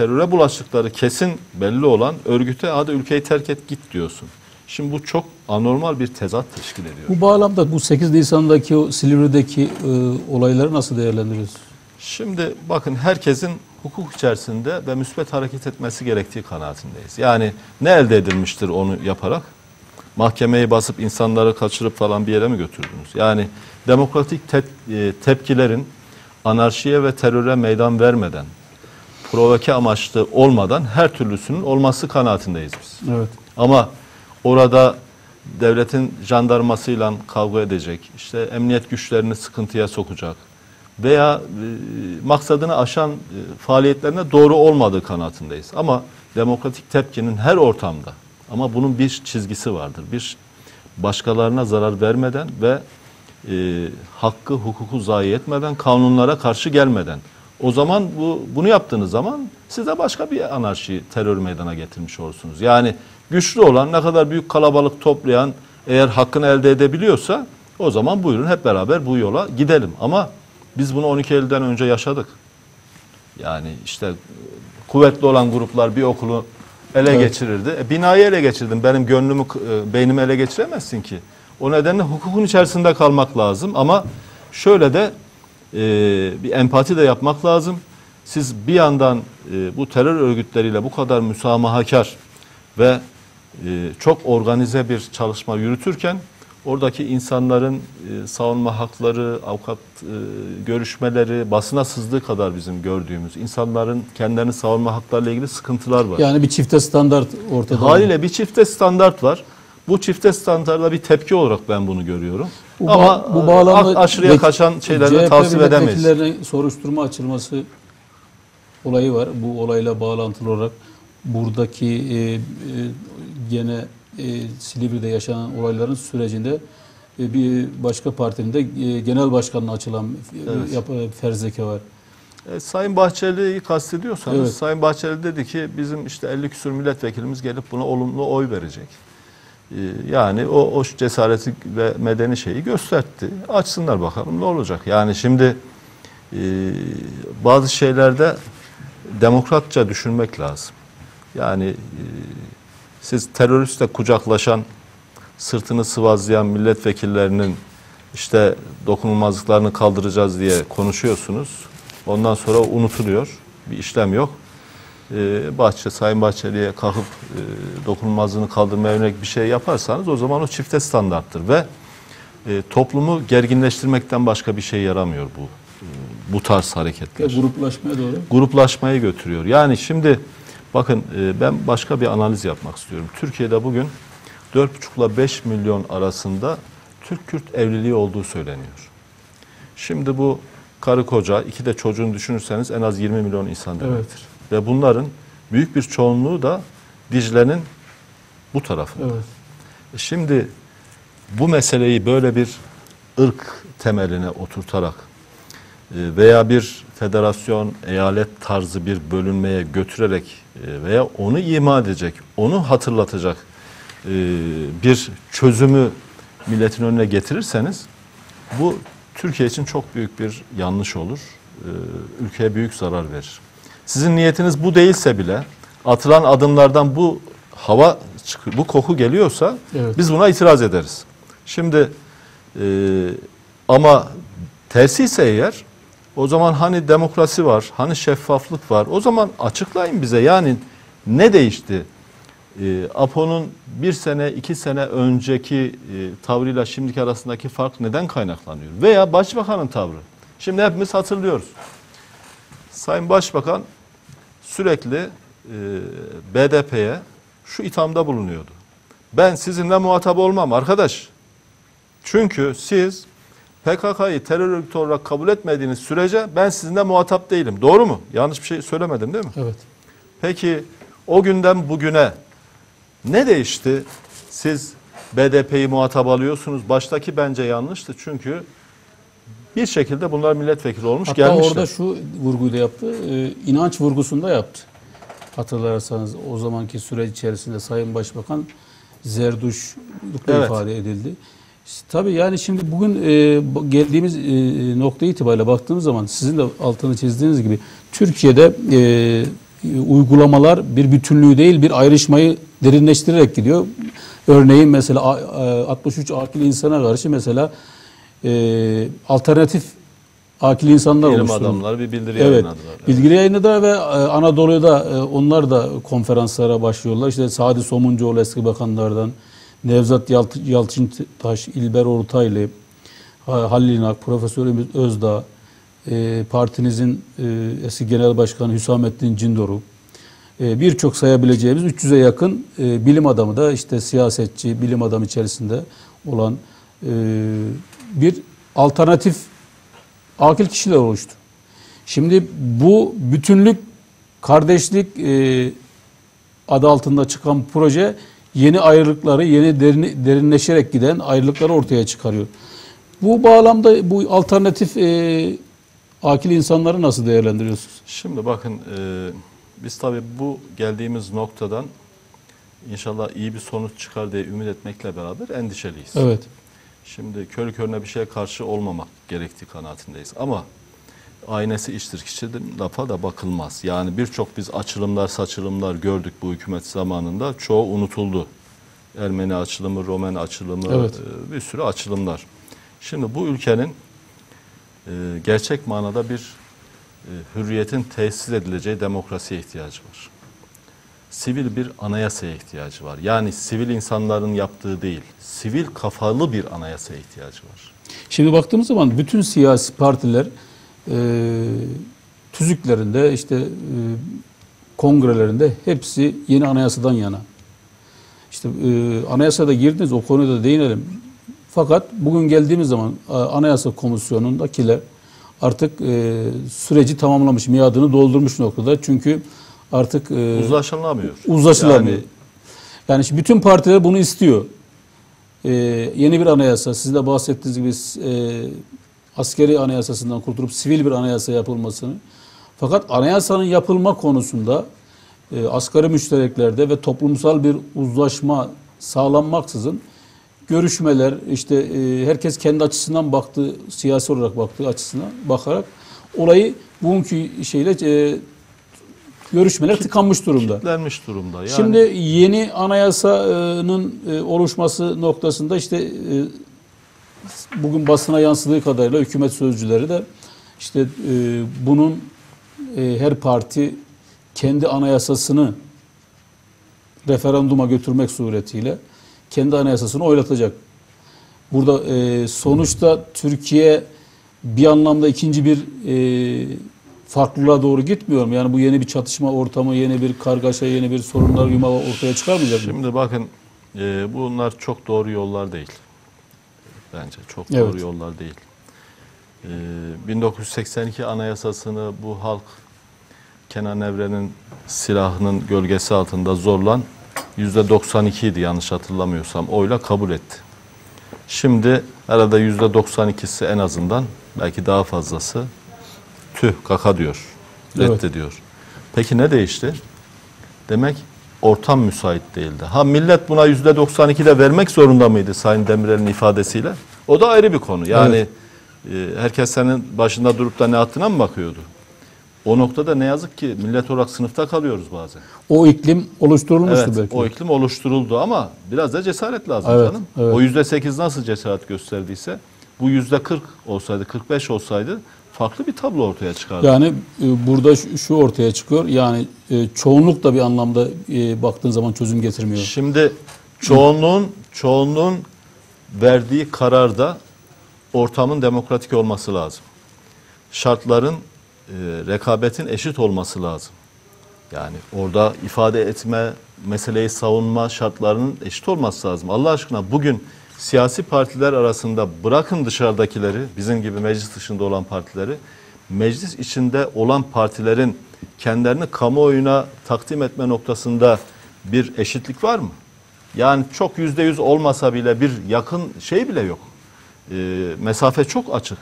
teröre bulaştıkları kesin belli olan örgüte hadi ülkeyi terk et git diyorsun. Şimdi bu çok anormal bir tezat teşkil ediyor. Bu bağlamda bu 8 Nisan'daki o Silivri'deki e, olayları nasıl değerlendiriyorsunuz? Şimdi bakın herkesin hukuk içerisinde ve müsbet hareket etmesi gerektiği kanaatindeyiz. Yani ne elde edilmiştir onu yaparak? Mahkemeyi basıp insanları kaçırıp falan bir yere mi götürdünüz? Yani demokratik te- e, tepkilerin anarşiye ve teröre meydan vermeden, provoke amaçlı olmadan her türlüsünün olması kanaatindeyiz biz. Evet. Ama orada devletin jandarmasıyla kavga edecek, işte emniyet güçlerini sıkıntıya sokacak veya e, maksadını aşan e, faaliyetlerine doğru olmadığı kanaatindeyiz. Ama demokratik tepkinin her ortamda ama bunun bir çizgisi vardır. Bir başkalarına zarar vermeden ve e, hakkı, hukuku zayi etmeden, kanunlara karşı gelmeden. O zaman bu bunu yaptığınız zaman size başka bir anarşi, terör meydana getirmiş olursunuz. Yani güçlü olan, ne kadar büyük kalabalık toplayan eğer hakkını elde edebiliyorsa o zaman buyurun hep beraber bu yola gidelim. Ama biz bunu 12 Eylül'den önce yaşadık. Yani işte kuvvetli olan gruplar bir okulu ele Evet. geçirirdi. E, binayı ele geçirdin. Benim gönlümü, e, beynimi ele geçiremezsin ki. O nedenle hukukun içerisinde kalmak lazım. Ama şöyle de e, bir empati de yapmak lazım. Siz bir yandan e, bu terör örgütleriyle bu kadar müsamahakar ve e, çok organize bir çalışma yürütürken oradaki insanların e, savunma hakları, avukat e, görüşmeleri, basına sızdığı kadar bizim gördüğümüz insanların kendilerini savunma haklarıyla ilgili sıkıntılar var. Yani bir çifte standart ortada. Haliyle bir çifte standart var. Bu çifte standarda bir tepki olarak ben bunu görüyorum. Bu, Ama bu bağlamda a- aşırıya kaçan şeyleri CHP tavsiye edemeyiz. soruşturma açılması olayı var. Bu olayla bağlantılı olarak buradaki e, e, gene e, Silivri'de yaşanan olayların sürecinde e, bir başka partinin de e, genel başkanına açılan Evet. e, yap- e, ferzeke var. E, Sayın Bahçeli'yi kastediyorsanız Evet. Sayın Bahçeli dedi ki bizim işte 50 küsur milletvekilimiz gelip buna olumlu oy verecek. E, yani o, o cesareti ve medeni şeyi gösterdi. Açsınlar bakalım ne olacak. Yani şimdi e, bazı şeylerde demokratça düşünmek lazım. Yani e, siz teröristle kucaklaşan, sırtını sıvazlayan milletvekillerinin işte dokunulmazlıklarını kaldıracağız diye konuşuyorsunuz. Ondan sonra unutuluyor. Bir işlem yok. Ee, Bahçe, Sayın Bahçeli'ye kalkıp e, dokunulmazlığını kaldırmaya yönelik bir şey yaparsanız o zaman o çifte standarttır ve e, toplumu gerginleştirmekten başka bir şey yaramıyor bu e, bu tarz Ve hareketler gruplaşmaya doğru. gruplaşmayı götürüyor. Yani şimdi bakın e, ben başka bir analiz yapmak istiyorum. Türkiye'de bugün 4,5 ile 5 milyon arasında Türk-Kürt evliliği olduğu söyleniyor. Şimdi bu karı koca, iki de çocuğunu düşünürseniz en az 20 milyon insan demektir. Ve bunların büyük bir çoğunluğu da Dicle'nin bu tarafında. Evet. E Şimdi bu meseleyi böyle bir ırk temeline oturtarak e, veya bir federasyon, eyalet tarzı bir bölünmeye götürerek e, veya onu ima edecek, onu hatırlatacak bir çözümü milletin önüne getirirseniz bu Türkiye için çok büyük bir yanlış olur. Ülkeye büyük zarar verir. Sizin niyetiniz bu değilse bile atılan adımlardan bu hava bu koku geliyorsa Evet. biz buna itiraz ederiz. Şimdi e, ama tersi ise eğer o zaman hani demokrasi var, hani şeffaflık var. O zaman açıklayın bize yani ne değişti? E, APO'nun bir sene, iki sene önceki e, tavrıyla şimdiki arasındaki fark neden kaynaklanıyor? Veya başbakanın tavrı. Şimdi hepimiz hatırlıyoruz. Sayın Başbakan sürekli e, BDP'ye şu ithamda bulunuyordu. Ben sizinle muhatap olmam arkadaş. Çünkü siz PKK'yı terör örgütü olarak kabul etmediğiniz sürece ben sizinle muhatap değilim. Doğru mu? Yanlış bir şey söylemedim değil mi? Evet. Peki o günden bugüne ne değişti? Siz BDP'yi muhatap alıyorsunuz. Baştaki bence yanlıştı çünkü bir şekilde bunlar milletvekili olmuş Hatta gelmişler. orada şu vurguyu da yaptı. e, inanç vurgusunda yaptı. Hatırlarsanız o zamanki süreç içerisinde Sayın Başbakan Zerduşlukla Evet. ifade edildi. Tabii yani şimdi bugün e, geldiğimiz e, nokta itibariyle baktığımız zaman sizin de altını çizdiğiniz gibi Türkiye'de e, uygulamalar bir bütünlüğü değil bir ayrışmayı derinleştirerek gidiyor. Örneğin mesela a- e, 63 akil insana karşı mesela e, alternatif akil insanlar Bilim oluşturuldu. adamları bir bildiri Evet. yayınladılar. Evet. Bilgi yayınladı ve e, Anadolu'da e, onlar da konferanslara başlıyorlar. İşte Sadi Somuncuoğlu eski bakanlardan, Nevzat Yalçıntaş, İlber Ortaylı, Ha- Halil İnak, Profesör Ümit Özdağ, e, partinizin eski genel başkanı Hüsamettin Cindoruk, e, birçok sayabileceğimiz 300'e yakın bilim adamı da işte siyasetçi, bilim adamı içerisinde olan bir alternatif akil kişiler oluştu. Şimdi bu bütünlük, kardeşlik e, adı altında çıkan proje yeni ayrılıkları, yeni derin, derinleşerek giden ayrılıkları ortaya çıkarıyor. Bu bağlamda bu alternatif e, akil insanları nasıl değerlendiriyorsunuz? Şimdi bakın e, biz tabii bu geldiğimiz noktadan inşallah iyi bir sonuç çıkar diye ümit etmekle beraber endişeliyiz. Evet. Şimdi körü körüne bir şeye karşı olmamak gerektiği kanaatindeyiz. Ama aynesi iştir kişinin lafa da bakılmaz. Yani birçok biz açılımlar saçılımlar gördük bu hükümet zamanında. Çoğu unutuldu. Ermeni açılımı, Romen açılımı, Evet. e, bir sürü açılımlar. Şimdi bu ülkenin e, gerçek manada bir e, hürriyetin tesis edileceği demokrasiye ihtiyacı var. Sivil bir anayasaya ihtiyacı var. Yani sivil insanların yaptığı değil, sivil kafalı bir anayasaya ihtiyacı var. Şimdi baktığımız zaman bütün siyasi partiler e, tüzüklerinde işte e, kongrelerinde hepsi yeni anayasadan yana. İşte e, anayasada girdiniz o konuda da değinelim. Fakat bugün geldiğimiz zaman anayasa komisyonundakiler artık e, süreci tamamlamış, miadını doldurmuş noktada. Çünkü artık e, Uzlaşılamıyor. uzlaşılamıyor. Yani Yani, şimdi bütün partiler bunu istiyor. Ee, yeni bir anayasa, sizin de bahsettiğiniz gibi e, askeri anayasasından kurtulup sivil bir anayasa yapılmasını. Fakat anayasanın yapılma konusunda e, asgari müştereklerde ve toplumsal bir uzlaşma sağlanmaksızın görüşmeler, işte e, herkes kendi açısından baktığı, siyasi olarak baktığı açısından bakarak olayı bugünkü şeyle e, görüşmeler tıkanmış durumda. kitlenmiş durumda. Yani Şimdi yeni anayasanın oluşması noktasında işte e, bugün basına yansıdığı kadarıyla hükümet sözcüleri de işte e, bunun e, her parti kendi anayasasını referanduma götürmek suretiyle kendi anayasasını oylatacak. Burada sonuçta Türkiye bir anlamda ikinci bir farklılığa doğru gitmiyor mu? Yani bu yeni bir çatışma ortamı, yeni bir kargaşa, yeni bir sorunlar yumağı ortaya çıkarmayacak mı? Şimdi bakın e, bunlar çok doğru yollar değil. Bence çok Evet. doğru yollar değil. E, 1982 anayasasını bu halk Kenan Evren'in silahının gölgesi altında zorlan %92 idi yanlış hatırlamıyorsam oyla kabul etti. Şimdi herhalde %92'si en azından belki daha fazlası tüh kaka diyor. Evet. Reddediyor. Peki ne değişti? Demek ortam müsait değildi. Ha millet buna yüzde 92 de vermek zorunda mıydı Sayın Demirel'in ifadesiyle? O da ayrı bir konu. Yani e, herkes senin başında durup da ne attığına mı bakıyordu? O noktada ne yazık ki millet olarak sınıfta kalıyoruz bazen. O iklim oluşturulmuştu Evet, belki. o iklim oluşturuldu ama biraz da cesaret lazım Evet, canım. evet. O yüzde sekiz nasıl cesaret gösterdiyse bu yüzde 40 olsaydı, 45 olsaydı farklı bir tablo ortaya çıkardı. Yani e, burada şu, şu ortaya çıkıyor. Yani e, çoğunluk da bir anlamda e, baktığın zaman çözüm getirmiyor. Şimdi çoğunluğun çoğunluğun verdiği kararda ortamın demokratik olması lazım. Şartların e, rekabetin eşit olması lazım. Yani orada ifade etme, meseleyi savunma şartlarının eşit olması lazım. Allah aşkına bugün siyasi partiler arasında bırakın dışarıdakileri, bizim gibi meclis dışında olan partileri, meclis içinde olan partilerin kendilerini kamuoyuna takdim etme noktasında bir eşitlik var mı? Yani çok yüzde yüz olmasa bile bir yakın şey bile yok. E, mesafe çok açık.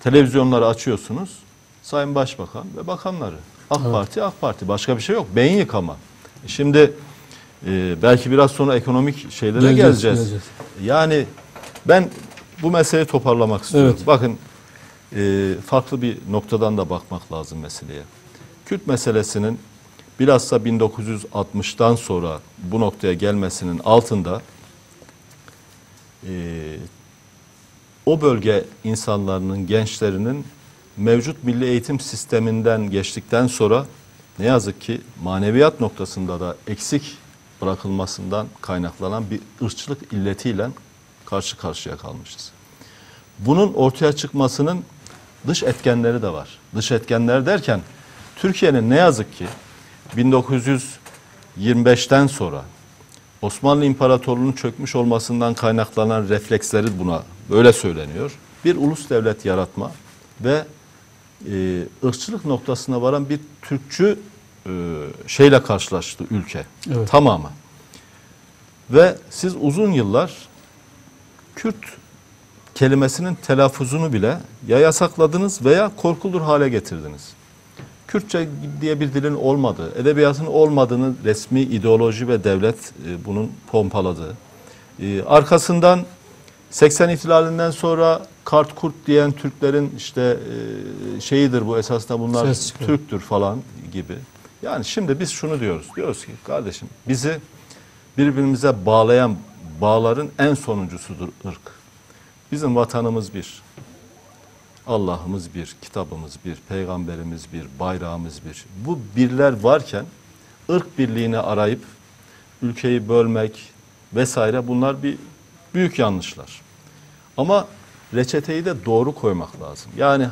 Televizyonları açıyorsunuz. Sayın Başbakan ve bakanları. AK Parti, AK Parti. Başka bir şey yok. Beyin yıkama. Şimdi e, belki biraz sonra ekonomik şeylere Geleceğiz, geleceğiz. geleceğiz. Yani ben bu meseleyi toparlamak istiyorum. Evet. Bakın e, farklı bir noktadan da bakmak lazım meseleye. Kürt meselesinin bilhassa 1960'tan sonra bu noktaya gelmesinin altında e, o bölge insanlarının, gençlerinin mevcut milli eğitim sisteminden geçtikten sonra ne yazık ki maneviyat noktasında da eksik bırakılmasından kaynaklanan bir ırkçılık illetiyle karşı karşıya kalmışız. Bunun ortaya çıkmasının dış etkenleri de var. Dış etkenler derken Türkiye'nin ne yazık ki 1925'ten sonra Osmanlı İmparatorluğu'nun çökmüş olmasından kaynaklanan refleksleri buna böyle söyleniyor. Bir ulus devlet yaratma ve e, ırkçılık noktasına varan bir Türkçü e, şeyle karşılaştı ülke Evet. tamamı. Ve siz uzun yıllar Kürt kelimesinin telaffuzunu bile ya yasakladınız veya korkulur hale getirdiniz. Kürtçe diye bir dilin olmadığı, edebiyatın olmadığını resmi ideoloji ve devlet e, bunun pompaladığı. E, arkasından 80 ihtilalinden sonra kart kurt diyen Türklerin işte e, şeyidir bu esasında bunlar. Türktür falan gibi. Yani şimdi biz şunu diyoruz. Diyoruz ki kardeşim bizi birbirimize bağlayan bağların en sonuncusudur ırk. Bizim vatanımız bir. Allah'ımız bir, kitabımız bir, peygamberimiz bir, bayrağımız bir. Bu birler varken ırk birliğini arayıp ülkeyi bölmek vesaire bunlar bir büyük yanlışlar. Ama reçeteyi de doğru koymak lazım. Yani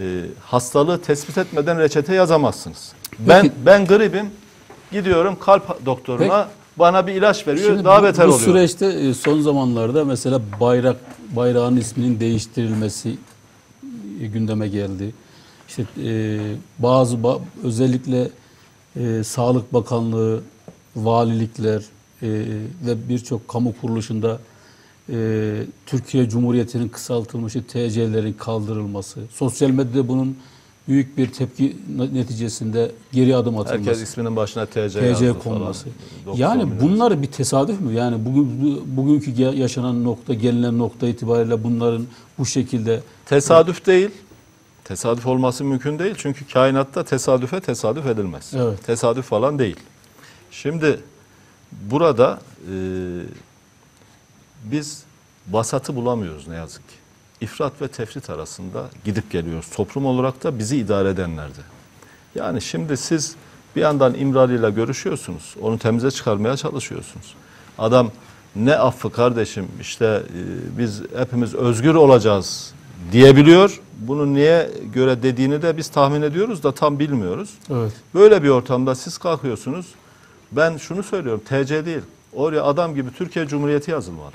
e, hastalığı tespit etmeden reçete yazamazsınız. Ben Peki- ben gribim, gidiyorum kalp doktoruna bana bir ilaç veriyor, Şimdi daha bu, beter bu oluyor. süreçte e, son zamanlarda mesela bayrak bayrağın isminin değiştirilmesi e, gündeme geldi. İşte e, bazı ba- özellikle e, Sağlık Bakanlığı, valilikler e, ve birçok kamu kuruluşunda e, Türkiye Cumhuriyeti'nin kısaltılmışı TC'lerin kaldırılması, sosyal medyada bunun büyük bir tepki neticesinde geri adım atılması. Herkes isminin başına TC, TC falan. konması. 90 Yani bunlar bir tesadüf mü? Yani bugün bu- bugünkü yaşanan nokta, gelinen nokta itibariyle bunların bu şekilde Tesadüf değil. Tesadüf olması mümkün değil. Çünkü kainatta tesadüfe tesadüf edilmez. Evet. Tesadüf falan değil. Şimdi burada e, biz vasatı bulamıyoruz ne yazık ki. İfrat ve tefrit arasında gidip geliyoruz. Toplum olarak da bizi idare edenlerde. Yani şimdi siz bir yandan İmralı ile görüşüyorsunuz. Onu temize çıkarmaya çalışıyorsunuz. Adam ne affı kardeşim işte e, biz hepimiz özgür olacağız diyebiliyor. Bunu niye göre dediğini de biz tahmin ediyoruz da tam bilmiyoruz. evet. Böyle bir ortamda siz kalkıyorsunuz. Ben şunu söylüyorum TC değil. Oraya adam gibi Türkiye Cumhuriyeti yazılmalı.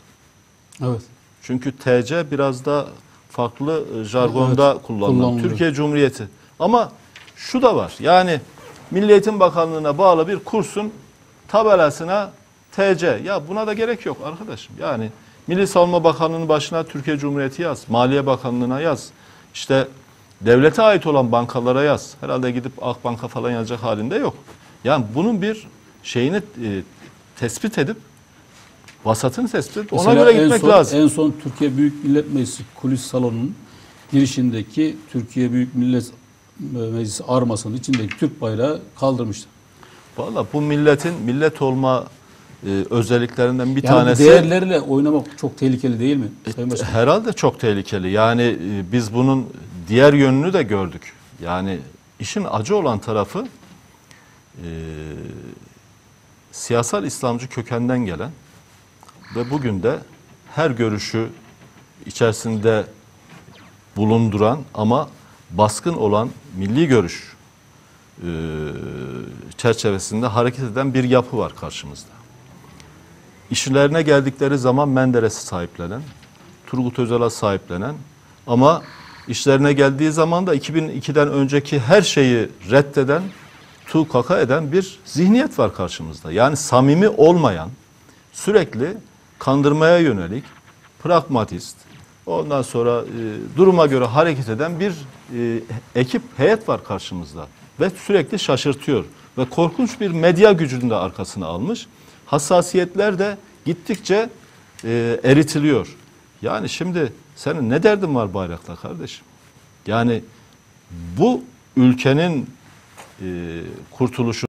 Evet. Çünkü TC biraz da farklı e, jargonda Evet, kullanılan. kullanılıyor. Türkiye Cumhuriyeti. Ama şu da var. Yani Milli Eğitim Bakanlığı'na bağlı bir kursun tabelasına TC. Ya buna da gerek yok arkadaşım. Yani Milli Savunma Bakanlığı'nın başına Türkiye Cumhuriyeti yaz. Maliye Bakanlığı'na yaz. İşte devlete ait olan bankalara yaz. Herhalde gidip Akbank'a falan yazacak halinde yok. Yani bunun bir şeyini e, tespit edip vasatını tespit edip ona Mesela göre en gitmek son, lazım. En son Türkiye Büyük Millet Meclisi kulis salonunun girişindeki Türkiye Büyük Millet Meclisi armasının içindeki Türk bayrağı kaldırmışlar. Valla bu milletin millet olma e, özelliklerinden bir Yani tanesi değerlerle oynamak çok tehlikeli değil mi? Başkan? herhalde çok tehlikeli. Yani e, biz bunun diğer yönünü de gördük. Yani işin acı olan tarafı e, siyasal İslamcı kökenden gelen ve bugün de her görüşü içerisinde bulunduran ama baskın olan milli görüş e, çerçevesinde hareket eden bir yapı var karşımızda. İşlerine geldikleri zaman Menderes'i sahiplenen, Turgut Özal'a sahiplenen ama işlerine geldiği zaman da 2002'den önceki her şeyi reddeden, tukaka eden bir zihniyet var karşımızda. Yani samimi olmayan, sürekli kandırmaya yönelik, pragmatist, ondan sonra e, duruma göre hareket eden bir e, ekip, heyet var karşımızda. Ve sürekli şaşırtıyor. Ve korkunç bir medya gücünü de arkasına almış. Hassasiyetler de gittikçe e, eritiliyor. Yani şimdi senin ne derdin var bayrakla kardeşim? Yani bu ülkenin e, kurtuluşu